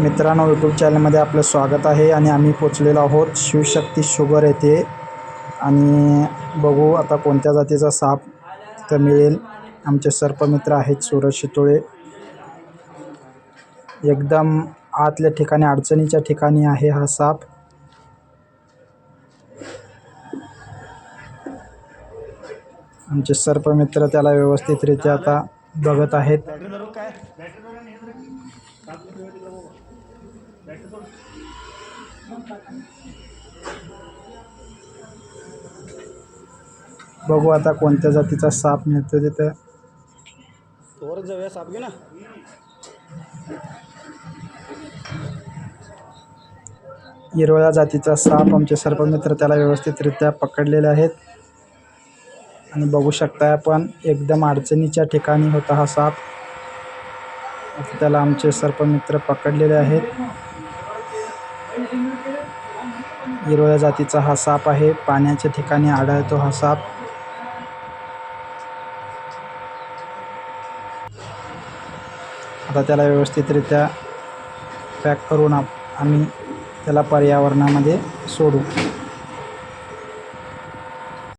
मित्रांनो यूट्यूब चॅनलमध्ये आपलं स्वागत आहे आणि आम्ही पोचलेलो आहोत शिवशक्ती शुगर येथे. आणि बघू आता कोणत्या जातीचा साप तर मिळेल. आमचे सर्पमित्र आहेत सूरज शितोळे. एकदम आतल्या ठिकाणी अडचणीच्या ठिकाणी आहे हा साप. आमचे सर्पमित्र त्याला व्यवस्थितरित्या आता बघत आहेत. बघू आता कोणत्या जातीचा साप मिळतो तिथं. वर जाऊया साप घे ना हिरवळ्या जातीचा साप आमचे सर्पमित्र त्याला व्यवस्थितरित्या पकडलेले आहेत. आणि बघू शकताय आपण एकदम अडचणीच्या ठिकाणी होता हा साप. आता त्याला आमचे सर्पमित्र पकडलेले आहेत. हिरवळ्या जातीचा हा साप आहे. पाण्याच्या ठिकाणी आढळतो हा साप. आता त्याला व्यवस्थितरित्या पॅक करून आप आम्ही त्याला पर्यावरणामध्ये सोडू.